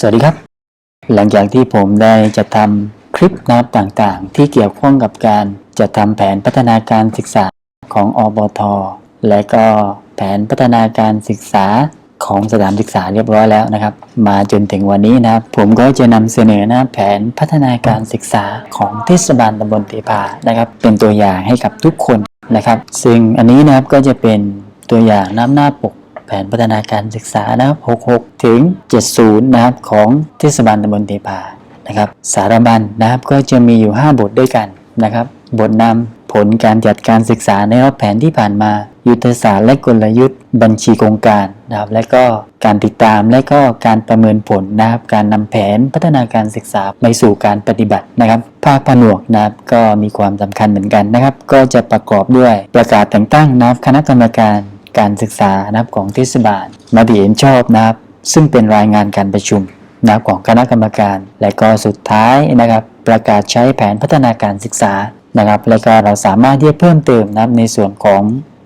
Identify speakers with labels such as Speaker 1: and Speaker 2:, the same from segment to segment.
Speaker 1: สวัสดีครับ หลังจากที่ผมได้จะทำคลิปนับต่างๆ ที่เกี่ยวข้องกับการจะทำแผนพัฒนาการศึกษาของอบท และก็แผนพัฒนาการศึกษาของสถานศึกษาเรียบร้อยแล้วนะครับ มาจนถึงวันนี้นะครับ ผมก็จะนำเสนอนะแผนพัฒนาการศึกษาของเทศบาลตำบลเทพานะครับ เป็นตัวอย่างให้กับทุกคนนะครับ ซึ่งอันนี้นะครับก็จะเป็นตัวอย่างน้ำหน้าปก แผนพัฒนาการศึกษานะครับ66 ถึง 70 นะครับของเทศบาลตำบลเทพานะครับสารบัญนะครับก็จะมีอยู่ 5 บทด้วยกันนะครับบทนำผลการจัดการศึกษาในรอบแผนที่ผ่านมา ยุทธศาสตร์และกลยุทธ์ บัญชีโครงการนะครับและก็การติดตามและก็การประเมินผลนะครับการนำแผนพัฒนาการศึกษาไปสู่การปฏิบัตินะครับ ภาคผนวกนะครับก็มีความสำคัญเหมือนกันนะครับ ก็จะประกอบด้วยประกาศแต่งตั้งนะครับคณะกรรมการ การศึกษานะครับของเทศบาลมติเห็นชอบนะครับ ซึ่งเป็นรายงานการประชุมนะครับของคณะกรรมการ และก็สุดท้ายนะครับ ประกาศใช้แผนพัฒนาการศึกษานะครับ และก็เราสามารถที่จะเพิ่มเติมนะครับในส่วนของ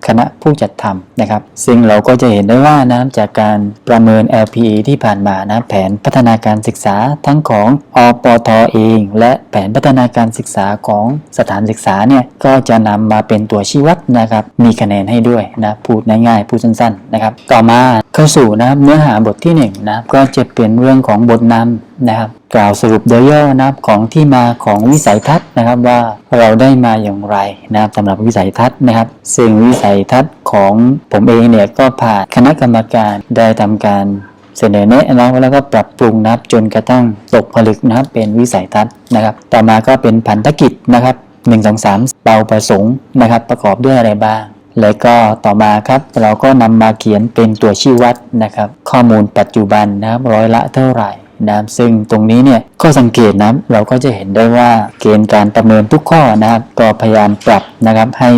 Speaker 1: คณะผู้จัดทำนะครับ ซึ่งเราก็จะเห็นได้ว่านะจากการประเมิน LPE ที่ผ่านมานะแผนพัฒนาการศึกษาทั้งของอปทเอง และแผนพัฒนาการศึกษาของสถานศึกษาเนี่ยก็จะนำมาเป็นตัวชี้วัดนะครับ มีคะแนนให้ด้วยนะพูดง่ายๆพูดสั้นๆนะครับ ต่อมา เข้าสู่นะครับเนื้อหาบทที่1นงนะครับก็จะเป็นเรื่องของบทนำนะครับ กล่าวสรุปโดยย่อนะครับของที่มาของวิสัยทัศน์นะครับว่าเราได้มาอย่างไรนะครับสำหรับวิสัยทัศน์นะครับ ซึ่งวิสัยทัศน์ของผมเองเนี่ยก็ผ่านคณะกรรมการได้ทำการเสนอแนะนะครับแล้วก็ปรับปรุงนะครับจนกระทั่งตกผลึกนะครับเป็นวิสัยทัศน์นะครับ ต่อมาก็เป็นพันธกิจนะครับ 1 2 3เป้าประสงค์นะครับ ประกอบด้วยอะไรบ้าง และก็ต่อมาครับเราก็นำมาเขียนเป็นตัวชี้วัดนะครับ ข้อมูลปัจจุบันนะครับร้อยละเท่าไหร่นะครับซึ่งตรงนี้เนี่ยข้อสังเกตนะเราก็จะเห็นได้ว่าเกณฑ์การประเมินทุกข้อนะครับก็พยายามปรับนะครับให้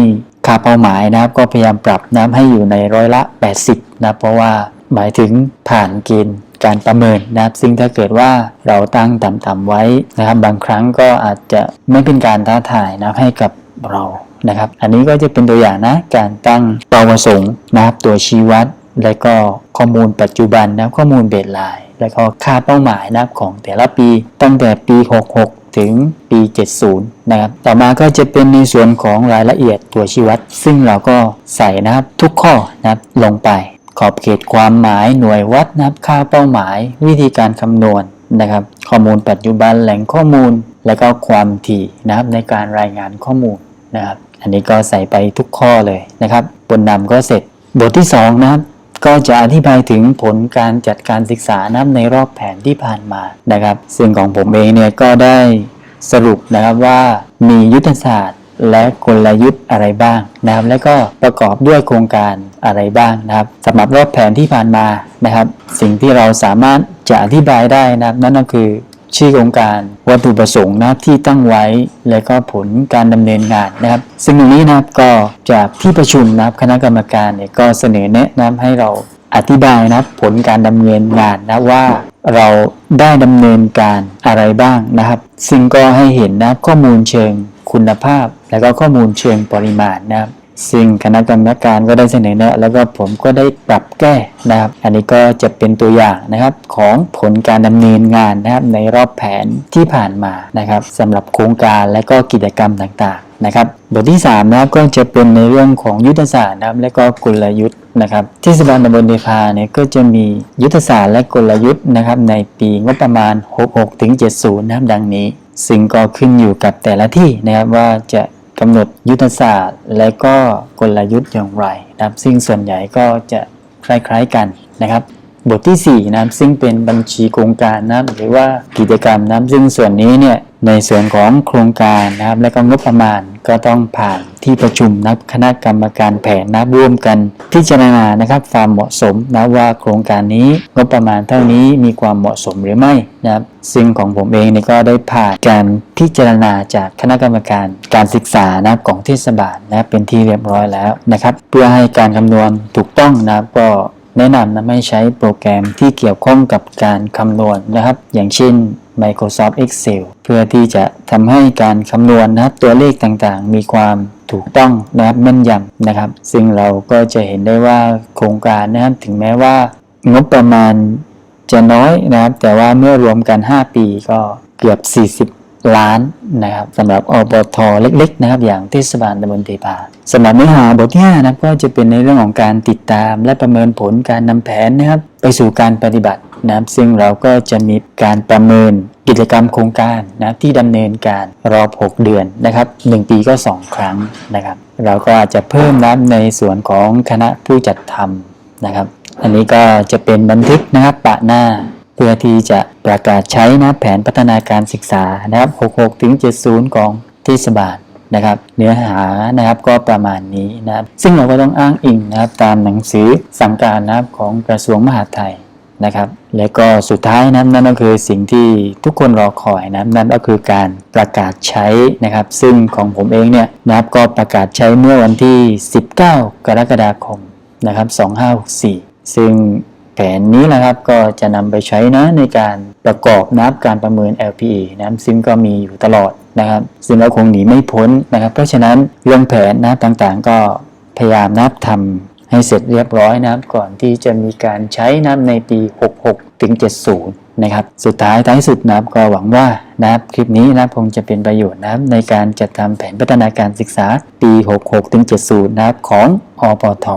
Speaker 1: ค่าเป้าหมายนะครับ ก็พยายามปรับนะครับให้อยู่ในร้อยละ 80 นะเพราะว่าหมายถึงผ่านเกณฑ์การประเมินนะครับ ซึ่งถ้าเกิดว่าเราตั้งต่ำๆไว้นะครับ บางครั้งก็อาจจะไม่เป็นการท้าทายนะให้กับ เรานะครับ อันนี้ก็จะเป็นตัวอย่างนะการตั้งเป้าประสงค์นะครับตัวชี้วัด และก็ข้อมูลปัจจุบันนะครับข้อมูลเบสไลน์และก็ค่าเป้าหมายนะครับของแต่ละปี ตั้งแต่ปี 66ถึงปี 70 นะครับ ต่อมาก็จะเป็นในส่วนของรายละเอียดตัวชี้วัด ซึ่งเราก็ใส่นะครับทุกข้อนะครับลงไป ขอบเขตความหมายหน่วยวัดนะครับค่าเป้าหมาย วิธีการคำนวณนะครับ ข้อมูลปัจจุบันแหล่งข้อมูล และก็ความถี่นะครับในการรายงานข้อมูล นะครับ อันนี้ก็ใส่ไปทุกข้อเลยนะครับ บนนำก็เสร็จ บทที่2นะครับ ก็จะอธิบายถึงผลการจัดการศึกษานะครับในรอบแผนที่ผ่านมานะครับ ซึ่งของผมเองเนี่ยก็ได้สรุปนะครับว่ามียุทธศาสตร์และกลยุทธ์อะไรบ้างนะครับและก็ประกอบด้วยโครงการอะไรบ้างนะครับสำหรับรอบแผนที่ผ่านมานะครับ สิ่งที่เราสามารถจะอธิบายได้นะครับ นั่นก็คือ ชื่อโครงการวัตถุประสงค์นะครับที่ตั้งไว้ และก็ผลการดำเนินงานนะครับ ซึ่งตรงนี้นะครับก็จากที่ประชุมนะครับคณะกรรมการเนี่ยก็เสนอแนะนำให้เราอธิบายนะครับผลการดำเนินงานนะว่าเราได้ดำเนินการอะไรบ้างนะครับ ซึ่งก็ให้เห็นนะครับข้อมูลเชิงคุณภาพ และก็ข้อมูลเชิงปริมาณนะครับ ซึ่งคณะกรรมการก็ได้เสนอแนะ แล้วก็ผมก็ได้ปรับแก้นะครับ อันนี้ก็จะเป็นตัวอย่างนะครับของผลการดำเนินงานนะครับในรอบแผนที่ผ่านมานะครับสำหรับโครงการและก็กิจกรรมต่างๆนะครับ บทที่3นะครับก็จะเป็นในเรื่องของยุทธศาสตร์นะครับและก็กลยุทธ์นะครับเทศบาลตำบลเดพาเนี่ยก็จะมียุทธศาสตร์และกลยุทธ์นะครับในปีงบประมาณ 66ถึง70 นะครับดังนี้ ซึ่งก็ขึ้นอยู่กับแต่ละที่นะครับว่าจะ กำหนดยุทธศาสตร์ และก็กลยุทธ์อย่างไรนะครับซึ่งส่วนใหญ่ก็จะคล้ายๆกันนะครับ บทที่4นะครับซึ่งเป็นบัญชีโครงการนะครับหรือว่ากิจกรรมนะครับซึ่งส่วนนี้เนี่ย ในส่วนของโครงการนะครับและก็งบประมาณก็ต้องผ่านที่ประชุมนะครับคณะกรรมการแผนนะครับร่วมกัน พิจารณานะครับความเหมาะสมนะว่าโครงการนี้งบประมาณเท่านี้มีความเหมาะสมหรือไม่นะครับซึ่งของผมเองเนี่ยก็ได้ผ่านการพิจารณาจากคณะกรรมการการศึกษานะครับของเทศบาลนะครับเป็นที่เรียบร้อยแล้วนะครับเพื่อให้การคำนวณถูกต้องนะครับก็แนะนำนะไม่ใช้โปรแกรมที่เกี่ยวข้องกับการคำนวณนะครับ อย่างเช่น Microsoft Excel เพื่อที่จะทำให้การคำนวณนะครับตัวเลขต่างๆ มีความถูกต้องนะครับแม่นยำนะครับ ซึ่งเราก็จะเห็นได้ว่าโครงการนะครับถึงแม้ว่างบประมาณจะน้อยนะครับ แต่ว่าเมื่อรวมกัน 5 ปีก็เกือบ 40 ล้านนะครับสำหรับอบทเล็กๆนะครับ อย่างเทศบาลตำบลเทพาสำหรับเนื้อหาบทที่5นะครับก็จะเป็นในเรื่องของการติดตาม และประเมินผลการนำแผนนะครับ ไปสู่การปฏิบัติ นะซึ่งเราก็จะมีการประเมินกิจกรรมโครงการนะที่ดำเนินการรอบ 6 เดือนนะครับ 1 ปีก็ 2 ครั้งนะครับ เราก็อาจจะเพิ่มนะครับในส่วนของคณะผู้จัดทำนะครับ อันนี้ก็จะเป็นบันทึกนะครับปะหน้า เพื่อที่จะประกาศใช้นะแผนพัฒนาการศึกษานะครับ 66ถึง70 ของเทศบาลนะครับเนื้อหานะครับก็ประมาณนี้นะครับซึ่งเราก็ต้องอ้างอิงนะครับตามหนังสือสั่งการนะครับของกระทรวงมหาดไทย นะครับ และก็สุดท้ายนะนั่นก็คือสิ่งที่ทุกคนรอคอยนะนั่นก็คือการประกาศใช้นะครับ ซึ่งของผมเองเนี่ยนะครับก็ประกาศใช้เมื่อวันที่ 19 กรกฎาคมนะครับ 2564 ซึ่งแผนนี้นะครับก็จะนำไปใช้นะในการประกอบนับการประเมิน LPE นะซึ่งก็มีอยู่ตลอดนะครับ ซึ่งเราคงหนีไม่พ้นนะครับ เพราะฉะนั้นเรื่องแผนนะต่างๆ ก็พยายามนับทำ ให้เสร็จเรียบร้อยนะครับก่อนที่จะมีการใช้นับในปี 66 ถึง 70 นะครับ สุดท้ายท้ายสุดนะครับก็หวังว่านะครับคลิปนี้นะครับคงจะเป็นประโยชน์นะครับในการจัดทำแผนพัฒนาการศึกษาปี 66 ถึง 70 นะครับของอปท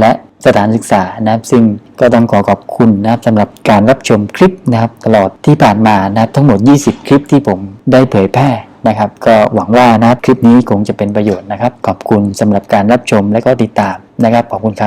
Speaker 1: และสถานศึกษานะครับ ซึ่งก็ต้องขอขอบคุณนะครับสำหรับการรับชมคลิปนะครับ ตลอดที่ผ่านมานะครับทั้งหมด 20 คลิปที่ผมได้เผยแพร่ นะครับ ก็หวังว่านะครับคลิปนี้คงจะเป็นประโยชน์นะครับ ขอบคุณสำหรับการรับชมและก็ติดตามนะครับขอบคุณครับ